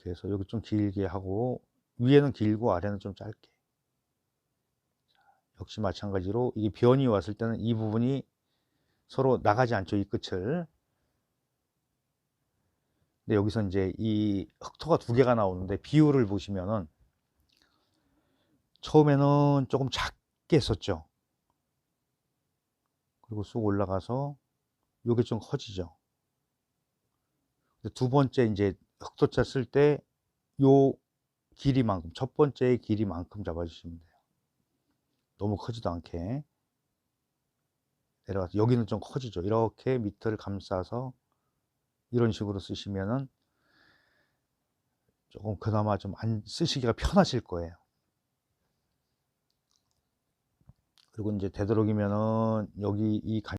이렇게 해서 여기 좀 길게 하고 위에는 길고 아래는 좀 짧게. 자, 역시 마찬가지로 이게 변이 왔을 때는 이 부분이 서로 나가지 않죠 이 끝을. 근데 여기서 이제 이 흑토가 두 개가 나오는데 비율을 보시면은 처음에는 조금 작게 썼죠. 그리고 쑥 올라가서 요게 좀 커지죠. 두 번째 이제 흑토자 쓸때 요 길이만큼 첫 번째의 길이만큼 잡아주시면 돼요. 너무 커지도 않게. 내려가서 여기는 좀 커지죠. 이렇게 밑을 감싸서 이런 식으로 쓰시면은 조금 그나마 좀 안 쓰시기가 편하실 거예요. 그리고 이제 되도록이면은 여기 이 간-